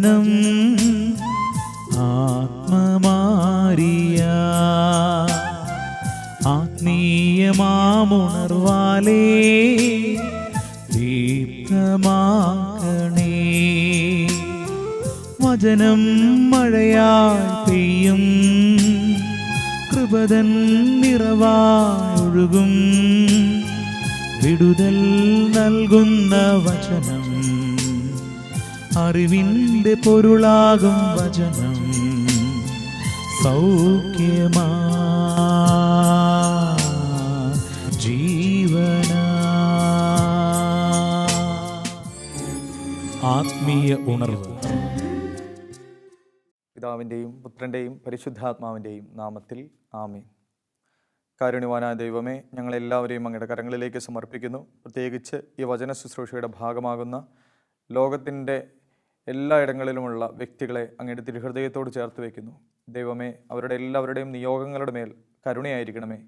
വചനം ആത്മമാരിയ ആത്മീയമാമുണർവാലേ ദീപ്തമാക്കണേ. വചനം മഴയായി പെയ്യും കൃപതൻ നിറവായൊഴുകും. വിടുതൽ നൽകുന്ന വചനം അറിവിന്റെ പൊരുളാകും വചനം സൗഖ്യമാ. ആത്മീയ ഉണർവ്. പിതാവിന്റെയും പുത്രന്റെയും പരിശുദ്ധാത്മാവിന്റെയും നാമത്തിൽ ആമീൻ. കാരുണ്യവാനായ ദൈവമേ ഞങ്ങളെല്ലാവരെയും അങ്ങയുടെ കരങ്ങളിലേക്ക് സമർപ്പിക്കുന്നു. പ്രത്യേകിച്ച് ഈ വചന ശുശ്രൂഷയുടെ ഭാഗമാകുന്ന ലോകത്തിന്റെ എല്ലായിടങ്ങളിലുമുള്ള വ്യക്തികളെ അങ്ങയുടെ തിരുഹൃദയത്തോട് ചേർത്ത് വയ്ക്കുന്നു. ദൈവമേ അവരുടെ എല്ലാവരുടെയും നിയോഗങ്ങളുടെ മേൽ കരുണയായിരിക്കണമേ.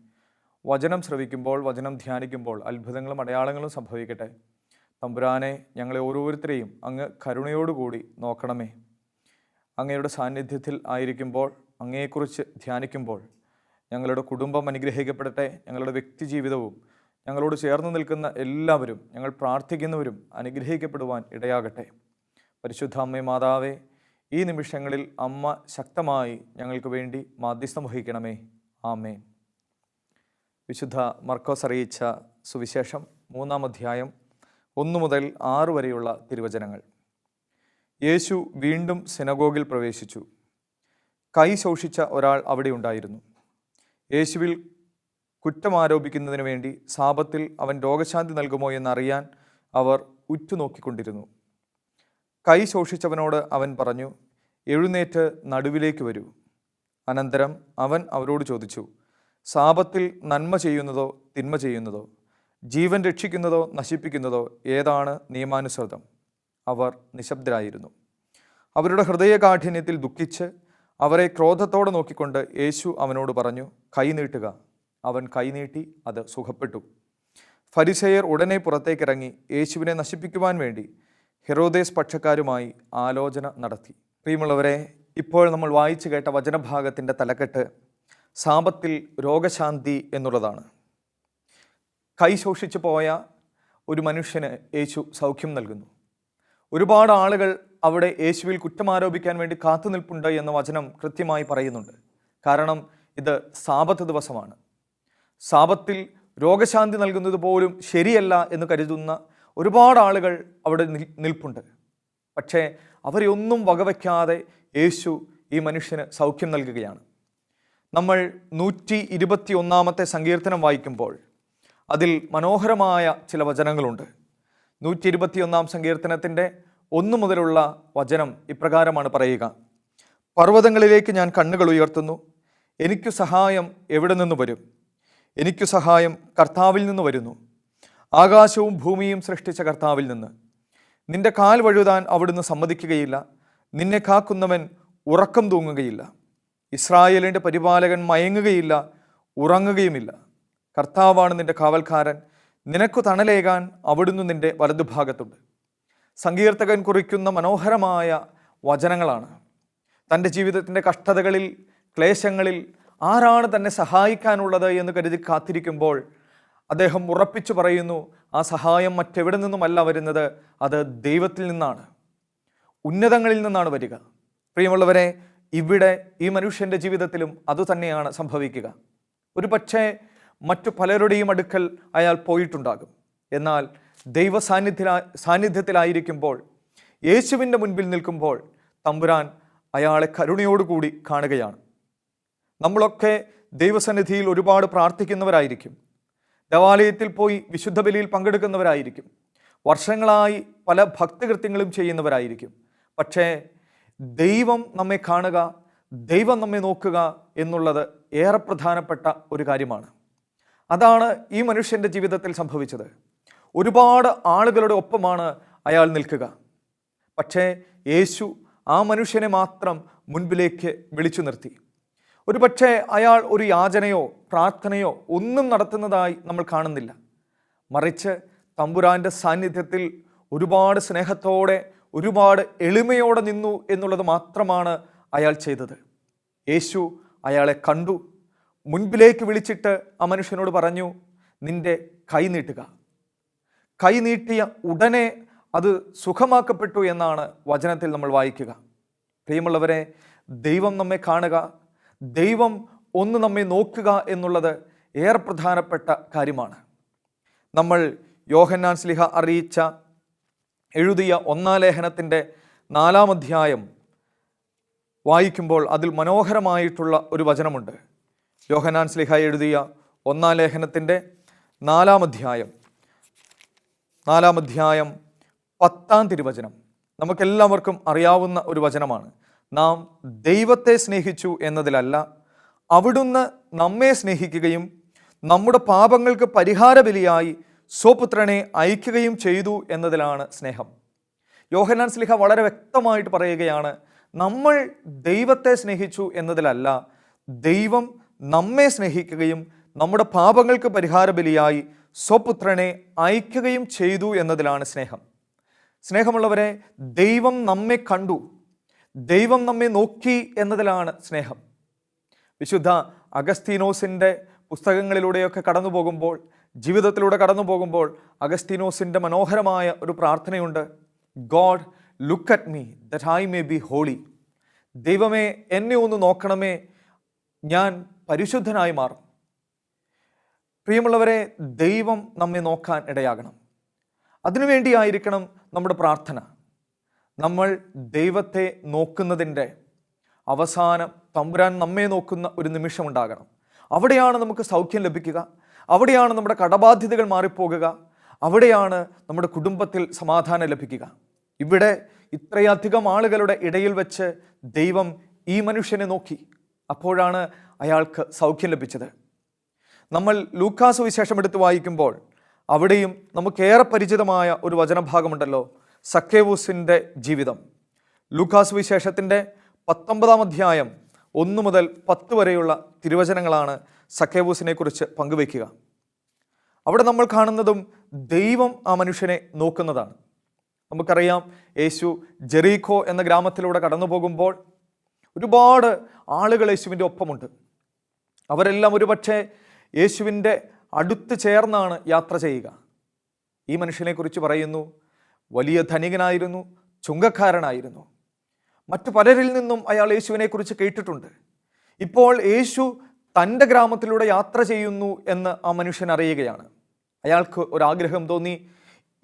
വചനം ശ്രവിക്കുമ്പോൾ വചനം ധ്യാനിക്കുമ്പോൾ അത്ഭുതങ്ങളും അടയാളങ്ങളും സംഭവിക്കട്ടെ. തമ്പുരാനെ ഞങ്ങളെ ഓരോരുത്തരെയും അങ്ങ് കരുണയോടുകൂടി നോക്കണമേ. അങ്ങയുടെ സാന്നിധ്യത്തിൽ ആയിരിക്കുമ്പോൾ അങ്ങയെക്കുറിച്ച് ധ്യാനിക്കുമ്പോൾ ഞങ്ങളുടെ കുടുംബം അനുഗ്രഹിക്കപ്പെടട്ടെ. ഞങ്ങളുടെ വ്യക്തി ജീവിതവും ഞങ്ങളോട് ചേർന്ന് നിൽക്കുന്ന എല്ലാവരും ഞങ്ങൾ പ്രാർത്ഥിക്കുന്നവരും അനുഗ്രഹിക്കപ്പെടുവാൻ ഇടയാകട്ടെ. പരിശുദ്ധ അമ്മേ മാതാവേ ഈ നിമിഷങ്ങളിൽ അമ്മ ശക്തമായി ഞങ്ങൾക്ക് വേണ്ടി മാധ്യസ്ഥം വഹിക്കണമേ. ആമേൻ. വിശുദ്ധ മർക്കോസ് അറിയിച്ച സുവിശേഷം മൂന്നാം അധ്യായം ഒന്നു മുതൽ ആറ് വരെയുള്ള തിരുവചനങ്ങൾ. യേശു വീണ്ടും സിനഗോഗിൽ പ്രവേശിച്ചു. കൈ ശോഷിച്ച ഒരാൾ അവിടെ ഉണ്ടായിരുന്നു. യേശുവിൽ കുറ്റം ആരോപിക്കുന്നതിന് വേണ്ടി സാപത്തിൽ അവൻ രോഗശാന്തി നൽകുമോ എന്നറിയാൻ അവർ ഉറ്റുനോക്കിക്കൊണ്ടിരുന്നു. കൈ ശോഷിച്ചവനോട് അവൻ പറഞ്ഞു എഴുന്നേറ്റ് നടുവിലേക്ക് വരൂ. അനന്തരം അവൻ അവരോട് ചോദിച്ചു സാപത്തിൽ നന്മ ചെയ്യുന്നതോ തിന്മ ചെയ്യുന്നതോ? ജീവൻ രക്ഷിക്കുന്നതോ നശിപ്പിക്കുന്നതോ ഏതാണ് നിയമാനുസൃതം? അവർ നിശബ്ദരായിരുന്നു. അവരുടെ ഹൃദയകാഠിന്യത്തിൽ ദുഃഖിച്ച് അവരെ ക്രോധത്തോടെ നോക്കിക്കൊണ്ട് യേശു അവനോട് പറഞ്ഞു കൈനീട്ടുക അവൻ കൈനീട്ടി അത് സുഖപ്പെട്ടു. ഫരിസയർ ഉടനെ പുറത്തേക്കിറങ്ങി യേശുവിനെ നശിപ്പിക്കുവാൻ വേണ്ടി ഹെറോദേസ് പക്ഷക്കാരുമായി ആലോചന നടത്തി. പ്രിയമുള്ളവരെ ഇപ്പോൾ നമ്മൾ വായിച്ചു കേട്ട വചനഭാഗത്തിന്റെ തലക്കെട്ട് സാപത്തിൽ രോഗശാന്തി എന്നുള്ളതാണ്. കൈ ശോഷിച്ചു പോയ ഒരു മനുഷ്യന് യേശു സൗഖ്യം നൽകുന്നു. ഒരുപാട് ആളുകൾ അവിടെ യേശുവിൽ കുറ്റമാരോപിക്കാൻ വേണ്ടി കാത്തു നിൽപ്പുണ്ട് എന്ന വചനം കൃത്യമായി പറയുന്നുണ്ട്. കാരണം ഇത് സാപത്ത് ദിവസമാണ്. സാപത്തിൽ രോഗശാന്തി നൽകുന്നത് പോലും ശരിയല്ല എന്ന് കരുതുന്ന ഒരുപാട് ആളുകൾ അവിടെ നിൽ- നിൽപ്പുണ്ട്. പക്ഷേ അവരെ ഒന്നും വകവയ്ക്കാതെ യേശു ഈ മനുഷ്യന് സൗഖ്യം നൽകുകയാണ്. നമ്മൾ നൂറ്റി ഇരുപത്തി ഒന്നാമത്തെ സങ്കീർത്തനം വായിക്കുമ്പോൾ അതിൽ മനോഹരമായ ചില വചനങ്ങളുണ്ട്. നൂറ്റി ഇരുപത്തിയൊന്നാം സങ്കീർത്തനത്തിന്റെ ഒന്നു മുതലുള്ള വചനം ഇപ്രകാരമാണ് പറയുക. പർവതങ്ങളിലേക്ക് ഞാൻ കണ്ണുകൾ ഉയർത്തുന്നു. എനിക്കു സഹായം എവിടെ നിന്ന് വരും? എനിക്കു സഹായം കർത്താവിൽ നിന്ന് വരുന്നു. ആകാശവും ഭൂമിയും സൃഷ്ടിച്ച കർത്താവിൽ നിന്ന്. നിന്റെ കാൽ വഴുതാൻ അവിടുന്ന് സമ്മതിക്കുകയില്ല. നിന്നെ കാക്കുന്നവൻ ഉറക്കം തൂങ്ങുകയില്ല. ഇസ്രായേലിന്റെ പരിപാലകൻ മയങ്ങുകയില്ല ഉറങ്ങുകയുമില്ല. കർത്താവാണ് നിന്റെ കാവൽക്കാരൻ. നിനക്കു തണലേകാൻ അവിടുന്ന് നിന്റെ വലതുഭാഗത്തുണ്ട്. സങ്കീർത്തകൻ കുറിക്കുന്ന മനോഹരമായ വചനങ്ങളാണ്. തന്റെ ജീവിതത്തിന്റെ കഷ്ടതകളിൽ ക്ലേശങ്ങളിൽ ആരാണ് തന്നെ സഹായിക്കാനുള്ളത് എന്ന് കരുതി കാത്തിരിക്കുമ്പോൾ അദ്ദേഹം ഉറപ്പിച്ചു പറയുന്നു ആ സഹായം മറ്റെവിടെ നിന്നുമല്ല വരുന്നത് അത് ദൈവത്തിൽ നിന്നാണ്. ഉന്നതങ്ങളിൽ നിന്നാണ് വരിക. പ്രിയമുള്ളവരെ ഇവിടെ ഈ മനുഷ്യന്റെ ജീവിതത്തിലും അതുതന്നെയാണ് സംഭവിക്കുക. ഒരു പക്ഷേ മറ്റു പലരുടെയും അടുക്കൽ അയാൾ പോയിട്ടുണ്ടാകും. എന്നാൽ ദൈവ സാന്നിധ്യ സാന്നിധ്യത്തിലായിരിക്കുമ്പോൾ യേശുവിന്റെ മുൻപിൽ നിൽക്കുമ്പോൾ തമ്പുരാൻ അയാളെ കരുണയോടുകൂടി കാണുകയാണ്. നമ്മളൊക്കെ ദൈവസന്നിധിയിൽ ഒരുപാട് പ്രാർത്ഥിക്കുന്നവരായിരിക്കും. ദേവാലയത്തിൽ പോയി വിശുദ്ധ ബലിയിൽ പങ്കെടുക്കുന്നവരായിരിക്കും. വർഷങ്ങളായി പല ഭക്തികൃത്യങ്ങളും ചെയ്യുന്നവരായിരിക്കും. പക്ഷേ ദൈവം നമ്മെ കാണുക ദൈവം നമ്മെ നോക്കുക എന്നുള്ളത് ഏറെ പ്രധാനപ്പെട്ട ഒരു കാര്യമാണ്. അതാണ് ഈ മനുഷ്യന്റെ ജീവിതത്തിൽ സംഭവിച്ചത്. ഒരുപാട് ആളുകളുടെ ഒപ്പമാണ് അയാൾ നിൽക്കുക. പക്ഷേ യേശു ആ മനുഷ്യനെ മാത്രം മുൻപിലേക്ക് വിളിച്ചു നിർത്തി. ഒരുപക്ഷെ അയാൾ ഒരു യാചനയോ പ്രാർത്ഥനയോ ഒന്നും നടത്തുന്നതായി നമ്മൾ കാണുന്നില്ല. മറിച്ച് തമ്പുരാന്റെ സാന്നിധ്യത്തിൽ ഒരുപാട് സ്നേഹത്തോടെ ഒരുപാട് എളിമയോടെ നിന്നു എന്നുള്ളത് മാത്രമാണ് അയാൾ ചെയ്തത്. യേശു അയാളെ കണ്ടു. മുൻപിലേക്ക് വിളിച്ചിട്ട് ആ മനുഷ്യനോട് പറഞ്ഞു നിന്റെ കൈ നീട്ടുക. കൈ നീട്ടിയ ഉടനെ അത് സുഖമാക്കപ്പെട്ടു എന്നാണ് വചനത്തിൽ നമ്മൾ വായിക്കുക. പ്രിയമുള്ളവരെ ദൈവം നമ്മെ കാണുക ദൈവം ഒന്ന് നമ്മെ നോക്കുക എന്നുള്ളത് ഏറെ പ്രധാനപ്പെട്ട കാര്യമാണ്. നമ്മൾ യോഹന്നാൻ സ്ലിഹ അറിയിച്ച എഴുതിയ ഒന്നാം ലേഖനത്തിന്റെ നാലാം അധ്യായം വായിക്കുമ്പോൾ അതിൽ മനോഹരമായിട്ടുള്ള ഒരു വചനമുണ്ട്. യോഹനാൻ സ്ലിഹ എഴുതിയ ഒന്നാം ലേഖനത്തിന്റെ നാലാം അധ്യായം. നാലാം അധ്യായം പത്താം തിരുവചനം. നമുക്കെല്ലാവർക്കും അറിയാവുന്ന ഒരു വചനമാണ്. നാം ദൈവത്തെ സ്നേഹിച്ചു എന്നതിലല്ല അവിടുന്ന് നമ്മെ സ്നേഹിക്കുകയും നമ്മുടെ പാപങ്ങൾക്ക് പരിഹാര ബലിയായി സ്വപുത്രനെ അയക്കുകയും ചെയ്തു എന്നതിലാണ് സ്നേഹം. യോഹനാൻ സ്ലിഹ വളരെ വ്യക്തമായിട്ട് പറയുകയാണ് നമ്മൾ ദൈവത്തെ സ്നേഹിച്ചു എന്നതിലല്ല ദൈവം നമ്മെ സ്നേഹിക്കുകയും നമ്മുടെ പാപങ്ങൾക്ക് പരിഹാര ബലിയായി സ്വപുത്രനെ അയക്കുകയും ചെയ്തു എന്നതിലാണ് സ്നേഹം. സ്നേഹമുള്ളവരെ ദൈവം നമ്മെ കണ്ടു. ദൈവം നമ്മെ നോക്കി എന്നതിലാണ് സ്നേഹം. വിശുദ്ധ അഗസ്തീനോസിന്റെ പുസ്തകങ്ങളിലൂടെയൊക്കെ കടന്നു പോകുമ്പോൾ ജീവിതത്തിലൂടെ കടന്നു പോകുമ്പോൾ അഗസ്തീനോസിന്റെ മനോഹരമായ ഒരു പ്രാർത്ഥനയുണ്ട്. God look at me that I may be holy. ദൈവമേ എന്നെ ഒന്ന് നോക്കണമേ. ഞാൻ പരിശുദ്ധനായി മാറും. പ്രിയമുള്ളവരെ ദൈവം നമ്മെ നോക്കാൻ ഇടയാകണം. അതിനുവേണ്ടിയായിരിക്കണം നമ്മുടെ പ്രാർത്ഥന. നമ്മൾ ദൈവത്തെ നോക്കുന്നതിന്റെ അവസാനം തമ്പുരാൻ നമ്മെ നോക്കുന്ന ഒരു നിമിഷം ഉണ്ടാകണം. അവിടെയാണ് നമുക്ക് സൗഖ്യം ലഭിക്കുക. അവിടെയാണ് നമ്മുടെ കടബാധ്യതകൾ മാറിപ്പോകുക. അവിടെയാണ് നമ്മുടെ കുടുംബത്തിൽ സമാധാനം ലഭിക്കുക. ഇവിടെ ഇത്രയധികം ആളുകളുടെ ഇടയിൽ വെച്ച് ദൈവം ഈ മനുഷ്യനെ നോക്കി. അപ്പോഴാണ് അയാൾക്ക് സൗഖ്യം ലഭിച്ചത്. നമ്മൾ ലൂക്കാസ് വിശേഷം എടുത്ത് വായിക്കുമ്പോൾ അവിടെയും നമുക്കേറെ പരിചിതമായ ഒരു വചനഭാഗമുണ്ടല്ലോ. സക്കേവൂസിന്റെ ജീവിതം. ലൂക്കാസ് വിശേഷത്തിന്റെ പത്തൊമ്പതാം അധ്യായം ഒന്ന് മുതൽ പത്ത് വരെയുള്ള തിരുവചനങ്ങളാണ് സക്കേവൂസിനെ കുറിച്ച് പങ്കുവയ്ക്കുക. അവിടെ നമ്മൾ കാണുന്നതും ദൈവം ആ മനുഷ്യനെ നോക്കുന്നതാണ്. നമുക്കറിയാം യേശു ജെറീഖോ എന്ന ഗ്രാമത്തിലൂടെ കടന്നു പോകുമ്പോൾ ഒരുപാട് ആളുകൾ യേശുവിന്റെ ഒപ്പമുണ്ട്. അവരെല്ലാം ഒരുപക്ഷെ യേശുവിന്റെ അടുത്ത് ചേർന്നാണ് യാത്ര ചെയ്യുക. ഈ മനുഷ്യനെക്കുറിച്ച് പറയുന്നു വലിയ ധനികനായിരുന്നു ചുങ്കക്കാരനായിരുന്നു. മറ്റു പലരിൽ നിന്നും അയാൾ യേശുവിനെക്കുറിച്ച് കേട്ടിട്ടുണ്ട്. ഇപ്പോൾ യേശു തന്റെ ഗ്രാമത്തിലൂടെ യാത്ര ചെയ്യുന്നു എന്ന് ആ മനുഷ്യൻ അറിയുകയാണ്. അയാൾക്ക് ഒരാഗ്രഹം തോന്നി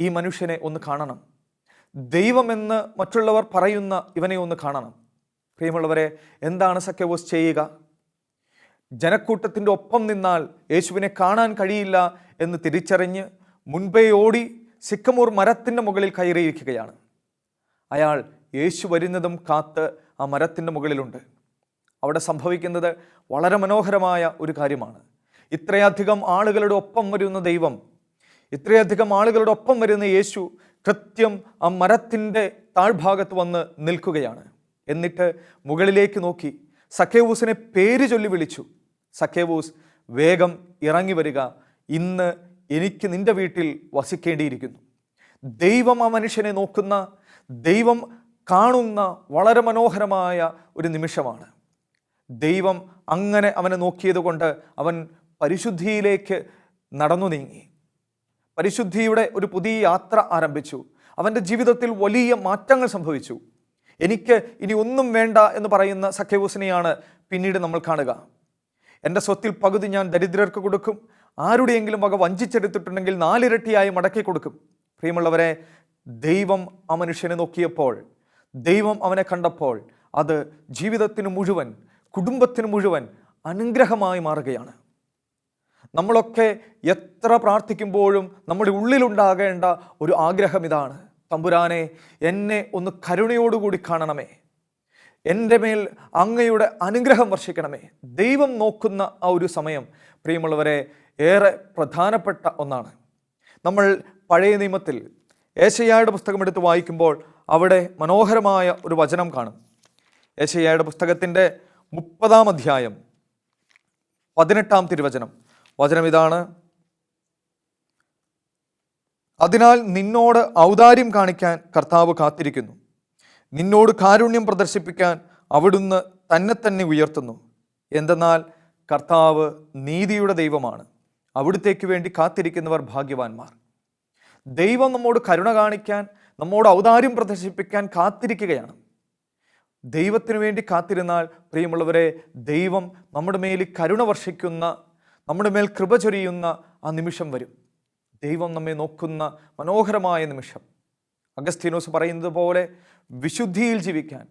ഈ മനുഷ്യനെ ഒന്ന് കാണണം. ദൈവമെന്ന് മറ്റുള്ളവർ പറയുന്ന ഇവനെ ഒന്ന് കാണണം. പ്രിയമുള്ളവരെ എന്താണ് സഖ്യവോസ് ചെയ്യുക? ജനക്കൂട്ടത്തിന്റെ ഒപ്പം നിന്നാൽ യേശുവിനെ കാണാൻ കഴിയില്ല എന്ന് തിരിച്ചറിഞ്ഞ് മുൻപേ ഓടി സിക്കമൂർ മരത്തിന്റെ മുകളിൽ കയറിയിരിക്കുകയാണ്. അയാൾ യേശു വരുന്നതും കാത്ത് ആ മരത്തിന്റെ മുകളിലുണ്ട്. അവിടെ സംഭവിക്കുന്നത് വളരെ മനോഹരമായ ഒരു കാര്യമാണ്. ഇത്രയധികം ആളുകളുടെ ഒപ്പം വരുന്ന ദൈവം ഇത്രയധികം ആളുകളുടെ ഒപ്പം വരുന്ന യേശു കൃത്യം ആ മരത്തിന്റെ താഴ്ഭാഗത്ത് വന്ന് നിൽക്കുകയാണ്. എന്നിട്ട് മുകളിലേക്ക് നോക്കി സഖേവൂസിനെ പേര് ചൊല്ലി വിളിച്ചു. സഖേവൂസ് വേഗം ഇറങ്ങി വരിക. ഇന്ന് എനിക്ക് നിന്റെ വീട്ടിൽ വസിക്കേണ്ടിയിരിക്കുന്നു. ദൈവം ആ മനുഷ്യനെ നോക്കുന്ന ദൈവം കാണുന്ന വളരെ മനോഹരമായ ഒരു നിമിഷമാണ്. ദൈവം അങ്ങനെ അവനെ നോക്കിയതുകൊണ്ട് അവൻ പരിശുദ്ധിയിലേക്ക് നടന്നു നീങ്ങി. പരിശുദ്ധിയുടെ ഒരു പുതിയ യാത്ര ആരംഭിച്ചു. അവന്റെ ജീവിതത്തിൽ വലിയ മാറ്റങ്ങൾ സംഭവിച്ചു. എനിക്ക് ഇനി ഒന്നും വേണ്ട എന്ന് പറയുന്ന സഖ്യവൂസിനെയാണ് പിന്നീട് നമ്മൾ കാണുക. എന്റെ സ്വത്തിൽ പകുതി ഞാൻ ദരിദ്രർക്ക് കൊടുക്കും ആരുടെയെങ്കിലും വക വഞ്ചിച്ചെടുത്തിട്ടുണ്ടെങ്കിൽ നാലിരട്ടിയായി മടക്കി കൊടുക്കും. പ്രിയമുള്ളവരെ ദൈവം ആ മനുഷ്യനെ നോക്കിയപ്പോൾ ദൈവം അവനെ കണ്ടപ്പോൾ അത് ജീവിതത്തിന് മുഴുവൻ കുടുംബത്തിന് മുഴുവൻ അനുഗ്രഹമായി മാറുകയാണ്. നമ്മളൊക്കെ എത്ര പ്രാർത്ഥിക്കുമ്പോഴും നമ്മുടെ ഉള്ളിലുണ്ടാകേണ്ട ഒരു ആഗ്രഹം ഇതാണ്. തമ്പുരാനെ എന്നെ ഒന്ന് കരുണയോടുകൂടി കാണണമേ. എന്റെ മേൽ അങ്ങയുടെ അനുഗ്രഹം വർഷിക്കണമേ. ദൈവം നോക്കുന്ന ആ ഒരു സമയം പ്രിയമുള്ളവരെ ഏറെ പ്രധാനപ്പെട്ട ഒന്നാണ്. നമ്മൾ പഴയ നിയമത്തിൽ ഏശയ്യായുടെ പുസ്തകം എടുത്ത് വായിക്കുമ്പോൾ അവിടെ മനോഹരമായ ഒരു വചനം കാണും. ഏശയ്യായുടെ പുസ്തകത്തിന്റെ മുപ്പതാം അധ്യായം പതിനെട്ടാം തിരുവചനം. വചനം ഇതാണ്. അതിനാൽ നിന്നോട് ഔദാര്യം കാണിക്കാൻ കർത്താവ് കാത്തിരിക്കുന്നു. നിന്നോട് കാരുണ്യം പ്രദർശിപ്പിക്കാൻ അവിടുന്ന് തന്നെ തന്നെ ഉയർത്തുന്നു. എന്തെന്നാൽ കർത്താവ് നീതിയുടെ ദൈവമാണ്. അവിടുത്തേക്ക് വേണ്ടി കാത്തിരിക്കുന്നവർ ഭാഗ്യവാന്മാർ. ദൈവം നമ്മോട് കരുണ കാണിക്കാൻ നമ്മോട് ഔദാര്യം പ്രദർശിപ്പിക്കാൻ കാത്തിരിക്കുകയാണ്. ദൈവത്തിനു വേണ്ടി കാത്തിരുന്നാൽ പ്രിയമുള്ളവരെ ദൈവം നമ്മുടെ മേൽ കരുണ വർഷിക്കുന്ന നമ്മുടെ മേൽ കൃപ ചൊരിയുന്ന ആ നിമിഷം വരും. ദൈവം നമ്മെ നോക്കുന്ന മനോഹരമായ നിമിഷം. അഗസ്തീനോസ് പറയുന്നത് പോലെ വിശുദ്ധിയിൽ ജീവിക്കാൻ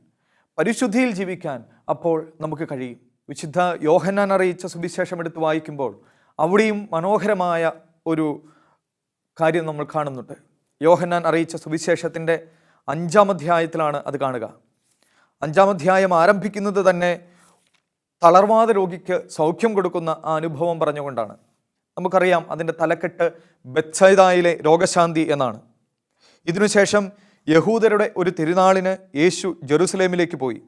പരിശുദ്ധിയിൽ ജീവിക്കാൻ അപ്പോൾ നമുക്ക് കഴിയും. വിശുദ്ധ യോഹന്നാൻ അറിയിച്ച സുവിശേഷം എടുത്ത് വായിക്കുമ്പോൾ അവിടെയും മനോഹരമായ ഒരു കാര്യം നമ്മൾ കാണുന്നുണ്ട്. യോഹന്നാൻ അറിയിച്ച സുവിശേഷത്തിന്റെ അഞ്ചാം അധ്യായത്തിലാണ് അത് കാണുക. അഞ്ചാം അധ്യായം ആരംഭിക്കുന്നത് തന്നെ തളർവാദ രോഗിക്ക് സൗഖ്യം കൊടുക്കുന്ന ആ അനുഭവം പറഞ്ഞുകൊണ്ടാണ്. നമുക്കറിയാം അതിന്റെ തലക്കെട്ട് ബെത്സൈദായിലെ രോഗശാന്തി എന്നാണ്. ഇതിനുശേഷം യഹൂദരുടെ ഒരു തിരുനാളിന് യേശു ജെറുസലേമിലേക്ക് പോയി.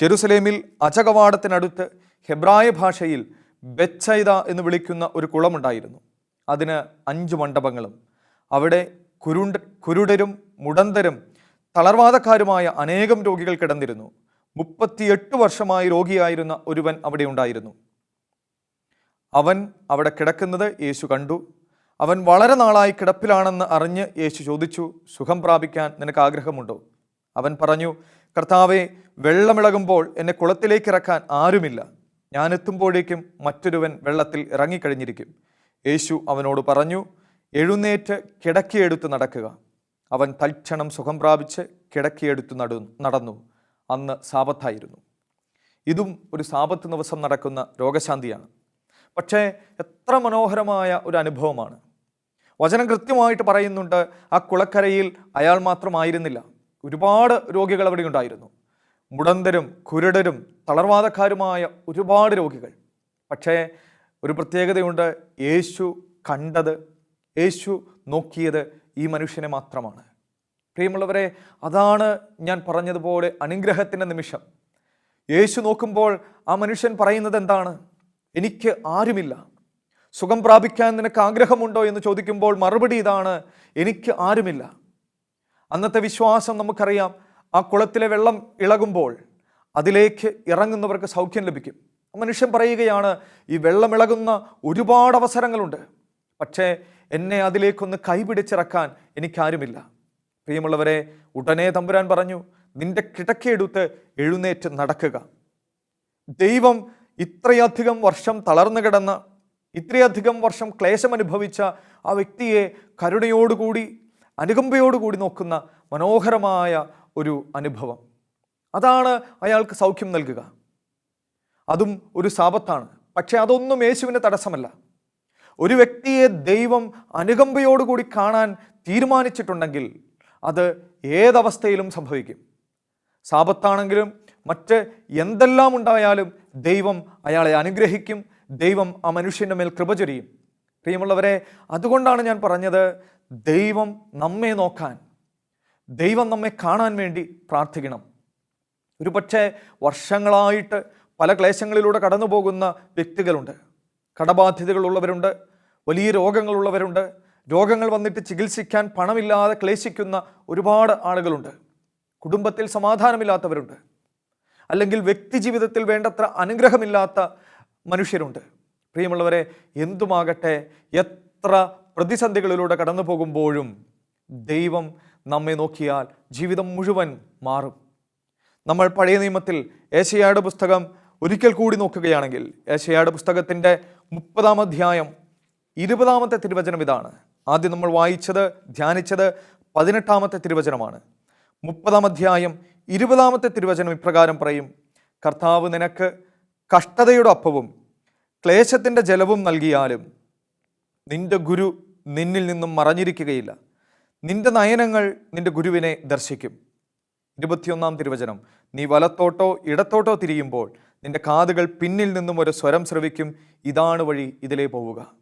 ജെറുസലേമിൽ അചകവാടത്തിനടുത്ത് ഹെബ്രായ ഭാഷയിൽ ബെത്സൈദ എന്ന് വിളിക്കുന്ന ഒരു കുളമുണ്ടായിരുന്നു. അതിന് അഞ്ച് മണ്ഡപങ്ങളും അവിടെ കുരുണ്ട കുരുടരും മുടന്തരും തളർവാദക്കാരുമായ അനേകം രോഗികൾ കിടന്നിരുന്നു. മുപ്പത്തിയെട്ട് വർഷമായി രോഗിയായിരുന്ന ഒരുവൻ അവിടെ ഉണ്ടായിരുന്നു. അവൻ അവിടെ കിടക്കുന്നത് യേശു കണ്ടു. അവൻ വളരെ നാളായി കിടപ്പിലാണെന്ന് അറിഞ്ഞ് യേശു ചോദിച്ചു സുഖം പ്രാപിക്കാൻ നിനക്ക് ആഗ്രഹമുണ്ടോ? അവൻ പറഞ്ഞു കർത്താവെ വെള്ളമിളകുമ്പോൾ എന്നെ കുളത്തിലേക്ക് ഇറക്കാൻ ആരുമില്ല. ഞാൻ എത്തുമ്പോഴേക്കും മറ്റൊരുവൻ വെള്ളത്തിൽ ഇറങ്ങിക്കഴിഞ്ഞിരിക്കും. യേശു അവനോട് പറഞ്ഞു എഴുന്നേറ്റ് കിടക്കിയെടുത്ത് നടക്കുക. അവൻ തൽക്ഷണം സുഖം പ്രാപിച്ച് കിടക്കിയെടുത്ത് നടു നടന്നു. അന്ന് സാപത്തായിരുന്നു ഇതും ഒരു സാപത്ത് ദിവസം നടക്കുന്ന രോഗശാന്തിയാണ്. പക്ഷേ എത്ര മനോഹരമായ ഒരു അനുഭവമാണ്. വചനം കൃത്യമായിട്ട് പറയുന്നുണ്ട് ആ കുളക്കരയിൽ അയാൾ മാത്രമായിരുന്നില്ല. ഒരുപാട് രോഗികൾ അവിടെ ഉണ്ടായിരുന്നു മുടന്തരും കുരുടരും തളർവാദക്കാരുമായ ഒരുപാട് രോഗികൾ. പക്ഷേ ഒരു പ്രത്യേകതയുണ്ട് യേശു കണ്ടത് യേശു നോക്കിയത് ഈ മനുഷ്യനെ മാത്രമാണ്. പ്രിയമുള്ളവരെ അതാണ് ഞാൻ പറഞ്ഞതുപോലെ അനുഗ്രഹത്തിന്റെ നിമിഷം. യേശു നോക്കുമ്പോൾ ആ മനുഷ്യൻ പറയുന്നത് എന്താണ്? എനിക്ക് ആരുമില്ല. സുഖം പ്രാപിക്കാൻ നിനക്ക് ആഗ്രഹമുണ്ടോ എന്ന് ചോദിക്കുമ്പോൾ മറുപടി ഇതാണ് എനിക്ക് ആരുമില്ല. അന്നത്തെ വിശ്വാസം നമുക്കറിയാം ആ കുളത്തിലെ വെള്ളം ഇളകുമ്പോൾ അതിലേക്ക് ഇറങ്ങുന്നവർക്ക് സൗഖ്യം ലഭിക്കും. മനുഷ്യൻ പറയുകയാണ് ഈ വെള്ളം ഇളകുന്ന ഒരുപാട് അവസരങ്ങളുണ്ട്. പക്ഷേ എന്നെ അതിലേക്കൊന്ന് കൈപിടിച്ചിറക്കാൻ എനിക്കാരുമില്ല. പ്രിയമുള്ളവരെ ഉടനെ തമ്പുരാൻ പറഞ്ഞു നിന്റെ കിടക്കയെടുത്ത് എഴുന്നേറ്റ് നടക്കുക. ദൈവം ഇത്രയധികം വർഷം തളർന്നു കിടന്ന ഇത്രയധികം വർഷം ക്ലേശം അനുഭവിച്ച ആ വ്യക്തിയെ കരുണയോടുകൂടി അനുകമ്പയോടുകൂടി നോക്കുന്ന മനോഹരമായ ഒരു അനുഭവം. അതാണ് അയാൾക്ക് സൗഖ്യം നൽകുക. അതും ഒരു സാപത്താണ്. പക്ഷെ അതൊന്നും യേശുവിന് തടസ്സമല്ല. ഒരു വ്യക്തിയെ ദൈവം അനുകമ്പയോടുകൂടി കാണാൻ തീരുമാനിച്ചിട്ടുണ്ടെങ്കിൽ അത് ഏതവസ്ഥയിലും സംഭവിക്കും. സാപത്താണെങ്കിലും മറ്റ് എന്തെല്ലാം ഉണ്ടായാലും ദൈവം അയാളെ അനുഗ്രഹിക്കും. ദൈവം ആ മനുഷ്യന്റെ മേൽ കൃപ ചൊരിയും. പ്രിയമുള്ളവരെ അതുകൊണ്ടാണ് ഞാൻ പറഞ്ഞത് ദൈവം നമ്മെ നോക്കാൻ. ദൈവം നമ്മെ കാണാൻ വേണ്ടി പ്രാർത്ഥിക്കണം. ഒരു പക്ഷേ വർഷങ്ങളായിട്ട് പല ക്ലേശങ്ങളിലൂടെ കടന്നു പോകുന്ന വ്യക്തികളുണ്ട്. കടബാധ്യതകളുള്ളവരുണ്ട് വലിയ രോഗങ്ങളുള്ളവരുണ്ട് രോഗങ്ങൾ വന്നിട്ട് ചികിത്സിക്കാൻ പണമില്ലാതെ ക്ലേശിക്കുന്ന ഒരുപാട് ആളുകളുണ്ട്. കുടുംബത്തിൽ സമാധാനമില്ലാത്തവരുണ്ട്. അല്ലെങ്കിൽ വ്യക്തി ജീവിതത്തിൽ വേണ്ടത്ര അനുഗ്രഹമില്ലാത്ത മനുഷ്യരുണ്ട്. പ്രിയമുള്ളവരെ എന്തുമാകട്ടെ എത്ര പ്രതിസന്ധികളിലൂടെ കടന്നു പോകുമ്പോഴും ദൈവം നമ്മെ നോക്കിയാൽ ജീവിതം മുഴുവൻ മാറും. നമ്മൾ പഴയ നിയമത്തിൽ ഏശയാട് പുസ്തകം ഒരിക്കൽ കൂടി നോക്കുകയാണെങ്കിൽ ഏശയാട് പുസ്തകത്തിന്റെ മുപ്പതാം അധ്യായം ഇരുപതാമത്തെ തിരുവചനം ഇതാണ്. ആദ്യം നമ്മൾ വായിച്ചത് ധ്യാനിച്ചത് പതിനെട്ടാമത്തെ തിരുവചനമാണ്. മുപ്പതാം അധ്യായം ഇരുപതാമത്തെ തിരുവചനം ഇപ്രകാരം പറയും. കർത്താവ് നിനക്ക് കഷ്ടതയുടെ അപ്പവും ക്ലേശത്തിന്റെ ജലവും നൽകിയാലും നിന്റെ ഗുരു നിന്നിൽ നിന്നും മറഞ്ഞിരിക്കുകയില്ല. നിന്റെ നയനങ്ങൾ നിന്റെ ഗുരുവിനെ ദർശിക്കും. ഇരുപത്തിയൊന്നാം തിരുവചനം. നീ വലത്തോട്ടോ ഇടത്തോട്ടോ തിരിയുമ്പോൾ നിന്റെ കാതുകൾ പിന്നിൽ നിന്നും ഒരു സ്വരം ശ്രവിക്കും. ഇതാണ് വഴി ഇതിലേ പോവുക.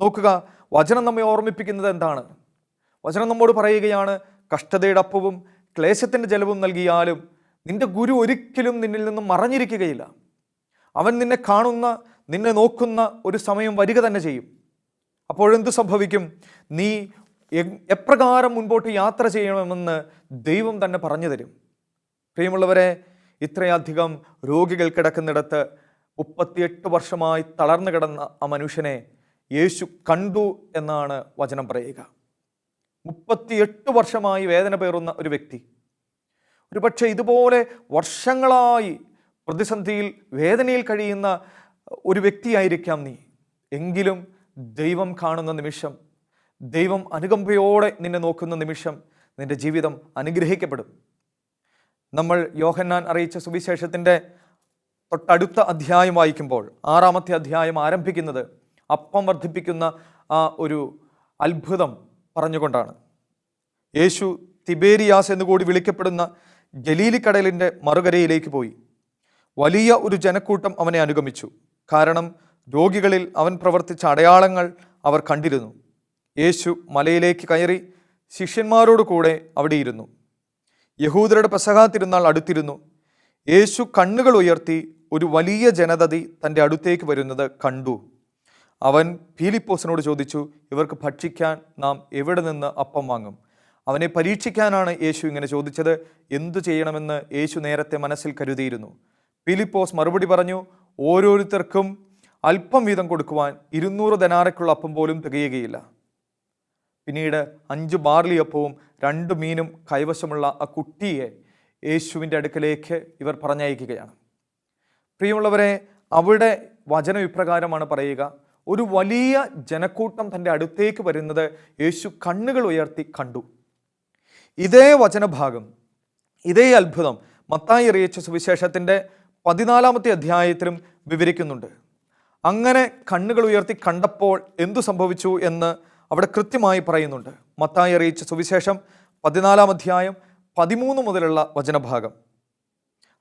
നോക്കുക വചനം നമ്മെ ഓർമ്മിപ്പിക്കുന്നത് എന്താണ്? വചനം നമ്മോട് പറയുകയാണ് കഷ്ടതയുടെ അപ്പവും ക്ലേശത്തിന്റെ ജലവും നൽകിയാലും നിന്റെ ഗുരു ഒരിക്കലും നിന്നിൽ നിന്നും മറഞ്ഞിരിക്കുകയില്ല. അവൻ നിന്നെ കാണുന്ന നിന്നെ നോക്കുന്ന ഒരു സമയം വരിക തന്നെ ചെയ്യും. അപ്പോഴെന്ത് സംഭവിക്കും? നീ എപ്രകാരം മുൻപോട്ട് യാത്ര ചെയ്യണമെന്ന് ദൈവം തന്നെ പറഞ്ഞു തരും. പ്രിയമുള്ളവരെ ഇത്രയധികം രോഗികൾ കിടക്കുന്നിടത്ത് മുപ്പത്തിയെട്ട് വർഷമായി തളർന്നു കിടന്ന ആ മനുഷ്യനെ യേശു കണ്ടു എന്നാണ് വചനം പറയുക. മുപ്പത്തിയെട്ട് വർഷമായി വേദന പേറുന്ന ഒരു വ്യക്തി ഒരുപക്ഷെ ഇതുപോലെ വർഷങ്ങളായി പ്രതിസന്ധിയിൽ വേദനയിൽ കഴിയുന്ന ഒരു വ്യക്തിയായിരിക്കാം നീ. എങ്കിലും ദൈവം കാണുന്ന നിമിഷം ദൈവം അനുകമ്പയോടെ നിന്നെ നോക്കുന്ന നിമിഷം നിന്റെ ജീവിതം അനുഗ്രഹിക്കപ്പെടും. നമ്മൾ യോഹന്നാൻ അറിയിച്ച സുവിശേഷത്തിന്റെ തൊട്ടടുത്ത അധ്യായം വായിക്കുമ്പോൾ ആറാമത്തെ അധ്യായം ആരംഭിക്കുന്നത് അപ്പം വർദ്ധിപ്പിക്കുന്ന ആ ഒരു അത്ഭുതം പറഞ്ഞുകൊണ്ടാണ്. യേശു തിബേരിയാസ് എന്നുകൂടി വിളിക്കപ്പെടുന്ന ജലീലിക്കടലിന്റെ മറുകരയിലേക്ക് പോയി. വലിയ ഒരു ജനക്കൂട്ടം അവനെ അനുഗമിച്ചു. കാരണം രോഗികളിൽ അവൻ പ്രവർത്തിച്ച അടയാളങ്ങൾ അവർ കണ്ടിരുന്നു. യേശു മലയിലേക്ക് കയറി ശിഷ്യന്മാരോട് കൂടെ അവിടെയിരുന്നു. യഹൂദരുടെ പെസഹാ തിരുനാൾ അടുത്തിരുന്നു. യേശു കണ്ണുകൾ ഉയർത്തി ഒരു വലിയ ജനതതി തന്റെ അടുത്തേക്ക് വരുന്നത് കണ്ടു. അവൻ ഫീലിപ്പോസിനോട് ചോദിച്ചു ഇവർക്ക് ഭക്ഷിക്കാൻ നാം എവിടെ നിന്ന് അപ്പം വാങ്ങും? അവനെ പരീക്ഷിക്കാനാണ് യേശു ഇങ്ങനെ ചോദിച്ചത്. എന്തു ചെയ്യണമെന്ന് യേശു നേരത്തെ മനസ്സിൽ കരുതിയിരുന്നു. ഫിലിപ്പോസ് മറുപടി പറഞ്ഞു ഓരോരുത്തർക്കും അല്പം വീതം കൊടുക്കുവാൻ ഇരുന്നൂറ് ധനാറയ്ക്കുള്ള അപ്പം പോലും തികയുകയില്ല. പിന്നീട് അഞ്ച് ബാർലി അപ്പവും രണ്ട് മീനും കൈവശമുള്ള ആ കുട്ടിയെ യേശുവിന്റെ അടുക്കലേക്ക് ഇവർ പറഞ്ഞയക്കുകയാണ്. പ്രിയമുള്ളവരെ അവിടെ വചനം ഇപ്രകാരമാണ് പറയുക ഒരു വലിയ ജനക്കൂട്ടം തന്റെ അടുത്തേക്ക് വരുന്നത് യേശു കണ്ണുകൾ ഉയർത്തി കണ്ടു. ഇതേ വചനഭാഗം ഇതേ അത്ഭുതം മത്തായി അറിയിച്ച സുവിശേഷത്തിന്റെ പതിനാലാമത്തെ അധ്യായത്തിലും വിവരിക്കുന്നുണ്ട്. അങ്ങനെ കണ്ണുകൾ ഉയർത്തി കണ്ടപ്പോൾ എന്തു സംഭവിച്ചു എന്ന് അവിടെ കൃത്യമായി പറയുന്നുണ്ട്. മത്തായി അറിയിച്ച സുവിശേഷം പതിനാലാം അധ്യായം പതിമൂന്ന് മുതലുള്ള വചനഭാഗം.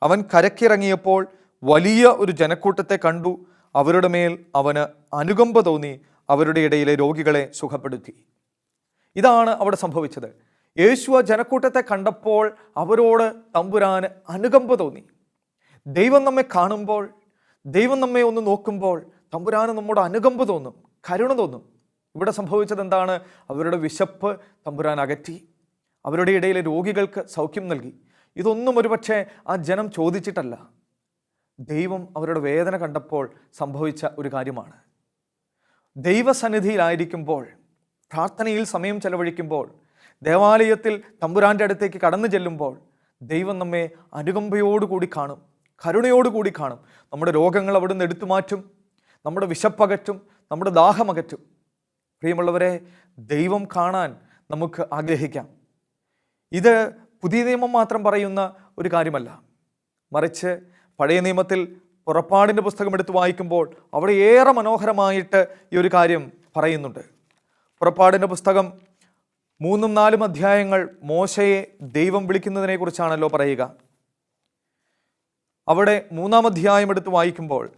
അവൻ കരക്കിറങ്ങിയപ്പോൾ വലിയ ഒരു ജനക്കൂട്ടത്തെ കണ്ടു. അവരുടെ മേൽ അവന് അനുകമ്പ തോന്നി. അവരുടെ ഇടയിലെ രോഗികളെ സുഖപ്പെടുത്തി. ഇതാണ് അവിടെ സംഭവിച്ചത്. യേശു ആ ജനക്കൂട്ടത്തെ കണ്ടപ്പോൾ അവരോട് തമ്പുരാന് അനുകമ്പ തോന്നി. ദൈവം നമ്മെ കാണുമ്പോൾ ദൈവം നമ്മെ ഒന്ന് നോക്കുമ്പോൾ തമ്പുരാന് നമ്മുടെ അനുകമ്പ തോന്നും കരുണ തോന്നും. ഇവിടെ സംഭവിച്ചത് എന്താണ് അവരുടെ വിശപ്പ് തമ്പുരാൻ അകറ്റി. അവരുടെ ഇടയിലെ രോഗികൾക്ക് സൗഖ്യം നൽകി. ഇതൊന്നും ഒരുപക്ഷെ ആ ജനം ചോദിച്ചിട്ടല്ല. ദൈവം അവരുടെ വേദന കണ്ടപ്പോൾ സംഭവിച്ച ഒരു കാര്യമാണ്. ദൈവസന്നിധിയിലായിരിക്കുമ്പോൾ പ്രാർത്ഥനയിൽ സമയം ചെലവഴിക്കുമ്പോൾ ദേവാലയത്തിൽ തമ്പുരാന്റെ അടുത്തേക്ക് കടന്നു ചെല്ലുമ്പോൾ ദൈവം നമ്മെ അനുകമ്പയോടുകൂടി കാണും കരുണയോടുകൂടി കാണും. നമ്മുടെ രോഗങ്ങൾ അവിടുന്ന് എടുത്തു മാറ്റും നമ്മുടെ വിശപ്പകറ്റും നമ്മുടെ ദാഹമകറ്റും പ്രിയമുള്ളവരെ ദൈവം കാണാൻ നമുക്ക് ആഗ്രഹിക്കാം. ഇത് പുതിയ നിയമം മാത്രം പറയുന്ന ഒരു കാര്യമല്ല. മറിച്ച് പഴയ നിയമത്തിൽ പുറപ്പാടിന്റെ പുസ്തകം എടുത്ത് വായിക്കുമ്പോൾ അവിടെ ഏറെ മനോഹരമായിട്ട് ഈ ഒരു കാര്യം പറയുന്നുണ്ട്. പുറപ്പാടിന്റെ പുസ്തകം മൂന്നും നാലും അധ്യായങ്ങൾ മോശയെ ദൈവം വിളിക്കുന്നതിനെ കുറിച്ചാണല്ലോ പറയുക. അവിടെ മൂന്നാം അധ്യായം എടുത്ത് വായിക്കുമ്പോൾ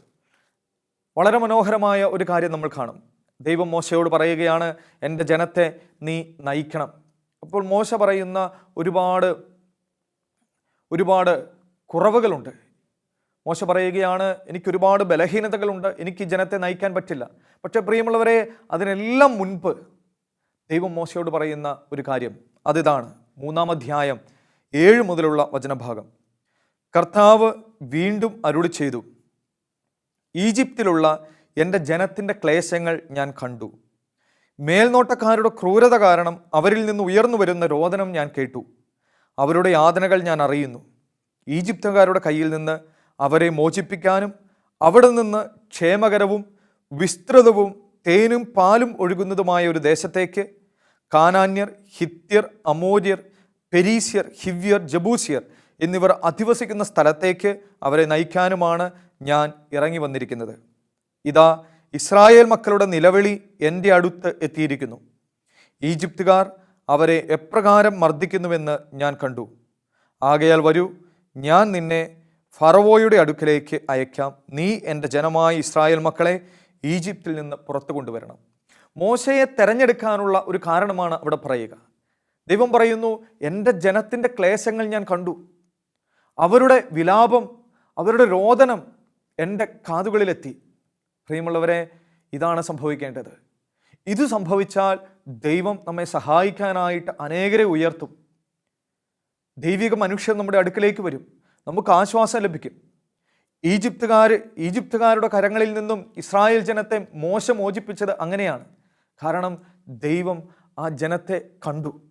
വളരെ മനോഹരമായ ഒരു കാര്യം നമ്മൾ കാണും. ദൈവം മോശയോട് പറയുകയാണ് എന്റെ ജനത്തെ നീ നയിക്കണം. അപ്പോൾ മോശ പറയുന്ന ഒരുപാട് ഒരുപാട് കുറവുകളുണ്ട്. മോശ പറയുകയാണ് എനിക്ക് ഒരുപാട് ബലഹീനതകളുണ്ട് എനിക്ക് ജനത്തെ നയിക്കാൻ പറ്റില്ല. പക്ഷേ പ്രിയമുള്ളവരെ അതിനെല്ലാം മുൻപ് ദൈവം മോശയോട് പറയുന്ന ഒരു കാര്യം അതിതാണ്. മൂന്നാം അധ്യായം ഏഴ് മുതലുള്ള വചനഭാഗം. കർത്താവ് വീണ്ടും അരുളി ചെയ്തു ഈജിപ്തിലുള്ള എന്റെ ജനത്തിന്റെ ക്ലേശങ്ങൾ ഞാൻ കണ്ടു. മേൽനോട്ടക്കാരുടെ ക്രൂരത കാരണം അവരിൽ നിന്ന് ഉയർന്നു വരുന്ന രോദനം ഞാൻ കേട്ടു. അവരുടെ യാതനകൾ ഞാൻ അറിയുന്നു. ഈജിപ്തുകാരുടെ കയ്യിൽ നിന്ന് അവരെ മോചിപ്പിക്കാനും അവിടെ നിന്ന് ക്ഷേമകരവും വിസ്തൃതവും തേനും പാലും ഒഴുകുന്നതുമായ ഒരു ദേശത്തേക്ക് കാനാന്യർ ഹിത്യർ അമോര്യർ പെരീസ്യർ ഹിവ്യർ ജബൂസിയർ എന്നിവർ അധിവസിക്കുന്ന സ്ഥലത്തേക്ക് അവരെ നയിക്കാനുമാണ് ഞാൻ ഇറങ്ങി വന്നിരിക്കുന്നത്. ഇതാ ഇസ്രായേൽ മക്കളുടെ നിലവിളി എന്റെ അടുത്ത് എത്തിയിരിക്കുന്നു. ഈജിപ്തുകാർ അവരെ എപ്രകാരം മർദ്ദിക്കുന്നുവെന്ന് ഞാൻ കണ്ടു. ആകയാൽ വരൂ ഞാൻ നിന്നെ ഫറവോയുടെ അടുക്കലേക്ക് അയക്കാം. നീ എന്റെ ജനമായ ഇസ്രായേൽ മക്കളെ ഈജിപ്തിൽ നിന്ന് പുറത്തു കൊണ്ടുവരണം. മോശയെ തെരഞ്ഞെടുക്കാനുള്ള ഒരു കാരണമാണ് അവിടെ പറയുക. ദൈവം പറയുന്നു എന്റെ ജനത്തിന്റെ ക്ലേശങ്ങൾ ഞാൻ കണ്ടു. അവരുടെ വിലാപം അവരുടെ രോദനം എന്റെ കാതുകളിലെത്തി. പ്രിയമുള്ളവരെ ഇതാണ് സംഭവിക്കേണ്ടത്. ഇത് സംഭവിച്ചാൽ ദൈവം നമ്മെ സഹായിക്കാനായിട്ട് അനേകരെ ഉയർത്തും. ദൈവിക മനുഷ്യർ നമ്മുടെ അടുക്കിലേക്ക് വരും. നമുക്ക് ആശ്വാസം ലഭിക്കും. ഈജിപ്തുകാർ ഈജിപ്തുകാരുടെ കരങ്ങളിൽ നിന്നും ഇസ്രായേൽ ജനത്തെ മോശ മോചിപ്പിച്ചത് അങ്ങനെയാണ്. കാരണം ദൈവം ആ ജനത്തെ കണ്ടു.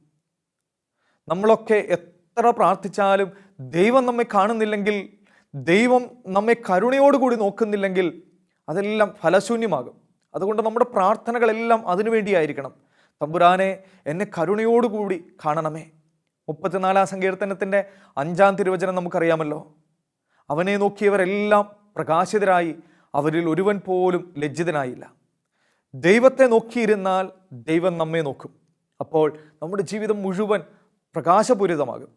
നമ്മളൊക്കെ എത്ര പ്രാർത്ഥിച്ചാലും ദൈവം നമ്മെ കാണുന്നില്ലെങ്കിൽ ദൈവം നമ്മെ കരുണയോടുകൂടി നോക്കുന്നില്ലെങ്കിൽ അതെല്ലാം ഫലശൂന്യമാകും. അതുകൊണ്ട് നമ്മുടെ പ്രാർത്ഥനകളെല്ലാം അതിനുവേണ്ടിയായിരിക്കണം തമ്പുരാനെ എന്നെ കരുണയോടുകൂടി കാണണമേ. മുപ്പത്തിനാലാം സങ്കീർത്തനത്തിന്റെ അഞ്ചാം തിരുവചനം നമുക്കറിയാമല്ലോ. അവനെ നോക്കിയവരെല്ലാം പ്രകാശിതരായി അവരിൽ ഒരുവൻ പോലും ലജ്ജിതനായില്ല. ദൈവത്തെ നോക്കിയിരുന്നാൽ ദൈവം നമ്മെ നോക്കും. അപ്പോൾ നമ്മുടെ ജീവിതം മുഴുവൻ പ്രകാശപൂരിതമാകും.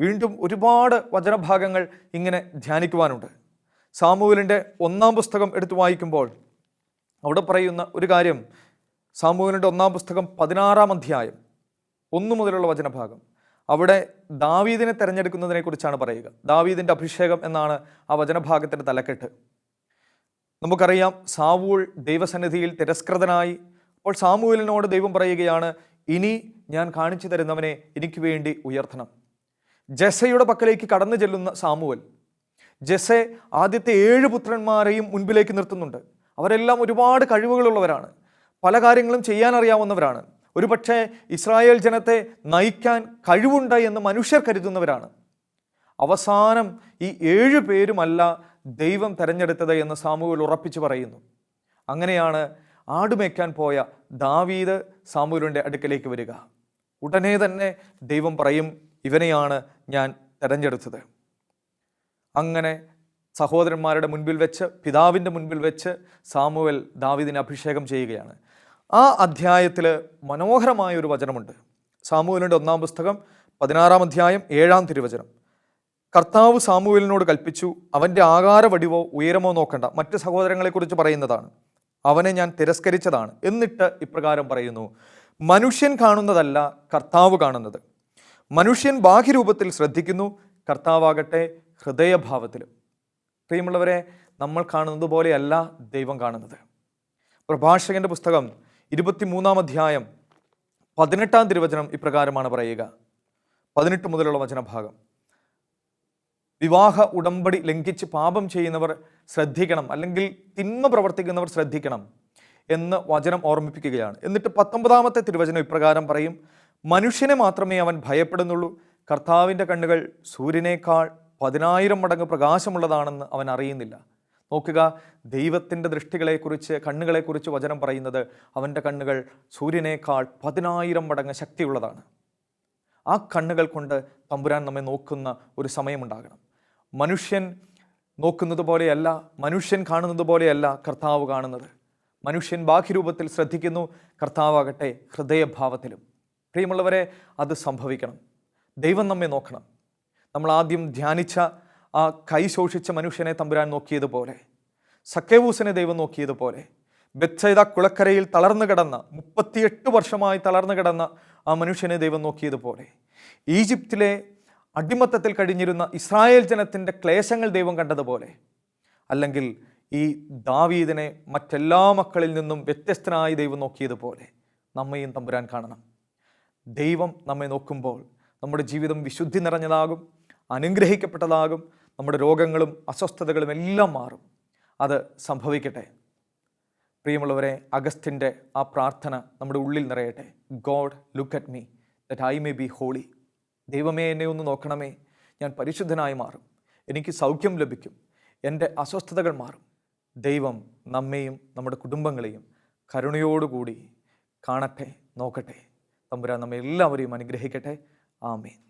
വീണ്ടും ഒരുപാട് വചനഭാഗങ്ങൾ ഇങ്ങനെ ധ്യാനിക്കുവാനുണ്ട്. സാമൂഹലിന്റെ ഒന്നാം പുസ്തകം എടുത്തു വായിക്കുമ്പോൾ അവിടെ പറയുന്ന ഒരു കാര്യം. സാമൂഹലിന്റെ ഒന്നാം പുസ്തകം പതിനാറാം അധ്യായം ഒന്നു മുതലുള്ള വചനഭാഗം. അവിടെ ദാവീദിനെ തിരഞ്ഞെടുക്കുന്നതിനെ കുറിച്ചാണ് പറയുക. ദാവീദിന്റെ അഭിഷേകം എന്നാണ് ആ വചനഭാഗത്തിന്റെ തലക്കെട്ട്. നമുക്കറിയാം സാവൂൾ ദൈവസന്നിധിയിൽ തിരസ്കൃതനായി. അപ്പോൾ സാമൂഹലിനോട് ദൈവം പറയുകയാണ് ഇനി ഞാൻ കാണിച്ചു തരുന്നവനെ എനിക്ക് വേണ്ടി ഉയർത്തണം. ജസയുടെ പക്കലേക്ക് കടന്നു ചെല്ലുന്ന സാമുവൽ ജസെ ആദ്യത്തെ ഏഴ് പുത്രന്മാരെയും മുൻപിലേക്ക് നിർത്തുന്നുണ്ട്. അവരെല്ലാം ഒരുപാട് കഴിവുകളുള്ളവരാണ്. പല കാര്യങ്ങളും ചെയ്യാൻ അറിയാവുന്നവരാണ് ഒരുപക്ഷെ ഇസ്രായേൽ ജനത്തെ നയിക്കാൻ കഴിവുണ്ട് എന്ന് മനുഷ്യർ കരുതുന്നവരാണ്. അവസാനം ഈ ഏഴ് പേരുമല്ല ദൈവം തെരഞ്ഞെടുത്തത് എന്ന് സാമുവൽ ഉറപ്പിച്ചു പറയുന്നു. അങ്ങനെയാണ് ആടുമേക്കാൻ പോയ ദാവീദ് സാമുവലിന്റെ അടുക്കലേക്ക് വരിക. ഉടനെ തന്നെ ദൈവം പറയും ഇവനെയാണ് ഞാൻ തെരഞ്ഞെടുത്തത്. അങ്ങനെ സഹോദരന്മാരുടെ മുൻപിൽ വെച്ച് പിതാവിന്റെ മുൻപിൽ വെച്ച് സാമുവൽ ദാവിദിനെ അഭിഷേകം ചെയ്യുകയാണ്. ആ അധ്യായത്തിൽ മനോഹരമായ ഒരു വചനമുണ്ട്. സാമുവലിന്റെ ഒന്നാം പുസ്തകം പതിനാറാം അധ്യായം ഏഴാം തിരുവചനം. കർത്താവ് സാമുവലിനോട് കൽപ്പിച്ചു അവന്റെ ആകാര വടിവോ ഉയരമോ നോക്കണ്ട. മറ്റ് സഹോദരങ്ങളെക്കുറിച്ച് പറയുന്നതാണ്. അവനെ ഞാൻ തിരസ്കരിച്ചതാണ് എന്നിട്ട് ഇപ്രകാരം പറയുന്നു. മനുഷ്യൻ കാണുന്നതല്ല കർത്താവ് കാണുന്നത്. മനുഷ്യൻ ബാഹ്യരൂപത്തിൽ ശ്രദ്ധിക്കുന്നു. കർത്താവാകട്ടെ ഹൃദയഭാവത്തിലും. പ്രിയമുള്ളവരെ നമ്മൾ കാണുന്നത് പോലെയല്ല ദൈവം കാണുന്നത്. പ്രഭാഷകന്റെ പുസ്തകം ഇരുപത്തിമൂന്നാം അധ്യായം പതിനെട്ടാം തിരുവചനം ഇപ്രകാരമാണ് പറയുക. പതിനെട്ട് മുതലുള്ള വചനഭാഗം. വിവാഹ ഉടമ്പടി ലംഘിച്ച് പാപം ചെയ്യുന്നവർ ശ്രദ്ധിക്കണം അല്ലെങ്കിൽ തിന്മ പ്രവർത്തിക്കുന്നവർ ശ്രദ്ധിക്കണം എന്ന് വചനം ഓർമ്മിപ്പിക്കുകയാണ്. എന്നിട്ട് പത്തൊമ്പതാമത്തെ തിരുവചനം ഇപ്രകാരം പറയും മനുഷ്യനെ മാത്രമേ അവൻ ഭയപ്പെടുന്നുള്ളൂ. കർത്താവിന്റെ കണ്ണുകൾ സൂര്യനേക്കാൾ പതിനായിരം മടങ്ങ് പ്രകാശമുള്ളതാണെന്ന് അവൻ അറിയുന്നില്ല. നോക്കുക ദൈവത്തിന്റെ ദൃഷ്ടികളെക്കുറിച്ച് കണ്ണുകളെക്കുറിച്ച് വചനം പറയുന്നത് അവന്റെ കണ്ണുകൾ സൂര്യനേക്കാൾ പതിനായിരം മടങ്ങ് ശക്തിയുള്ളതാണ്. ആ കണ്ണുകൾ കൊണ്ട് തമ്പുരാൻ നമ്മെ നോക്കുന്ന ഒരു സമയമുണ്ടാകണം. മനുഷ്യൻ നോക്കുന്നത് പോലെയല്ല മനുഷ്യൻ കാണുന്നത് പോലെയല്ല കർത്താവ് കാണുന്നത്. മനുഷ്യൻ ബാഹ്യരൂപത്തിൽ ശ്രദ്ധിക്കുന്നു കർത്താവാകട്ടെ ഹൃദയഭാവത്തിലും. പ്രിയമുള്ളവരെ അത് സംഭവിക്കണം. ദൈവം നമ്മെ നോക്കണം. നമ്മൾ ആദ്യം ധ്യാനിച്ച ആ കൈ ശോഷിച്ച മനുഷ്യനെ തമ്പുരാൻ നോക്കിയതുപോലെ സക്കേവൂസിനെ ദൈവം നോക്കിയതുപോലെ ബെച്ചൈത കുളക്കരയിൽ തളർന്നു കിടന്ന മുപ്പത്തിയെട്ട് വർഷമായി തളർന്നു കിടന്ന ആ മനുഷ്യനെ ദൈവം നോക്കിയതുപോലെ ഈജിപ്തിലെ അടിമത്തത്തിൽ കഴിഞ്ഞിരുന്ന ഇസ്രായേൽ ജനത്തിന്റെ ക്ലേശങ്ങൾ ദൈവം കണ്ടതുപോലെ അല്ലെങ്കിൽ ഈ ദാവീദിനെ മറ്റെല്ലാ മക്കളിൽ നിന്നും വ്യത്യസ്തനായി ദൈവം നോക്കിയതുപോലെ നമ്മയും തമ്പുരാൻ കാണണം. ദൈവം നമ്മെ നോക്കുമ്പോൾ നമ്മുടെ ജീവിതം വിശുദ്ധി നിറഞ്ഞതാകും. അനുഗ്രഹിക്കപ്പെട്ടതാകും. നമ്മുടെ രോഗങ്ങളും അസ്വസ്ഥതകളും എല്ലാം മാറും. അത് സംഭവിക്കട്ടെ. പ്രിയമുള്ളവരെ അഗസ്റ്റിന്റെ ആ പ്രാർത്ഥന നമ്മുടെ ഉള്ളിൽ നിറയട്ടെ. God look at me that I may be holy. ദൈവമേ എന്നെ ഒന്ന് നോക്കണമേ. ഞാൻ പരിശുദ്ധനായി മാറും. എനിക്ക് സൗഖ്യം ലഭിക്കും. എന്റെ അസ്വസ്ഥതകൾ മാറും. ദൈവം നമ്മെയും നമ്മുടെ കുടുംബങ്ങളെയും കരുണയോടുകൂടി കാണട്ടെ നോക്കട്ടെ. തമ്പുരാൻ നമ്മെ എല്ലാവരെയും അനുഗ്രഹിക്കട്ടെ. ആമേൻ.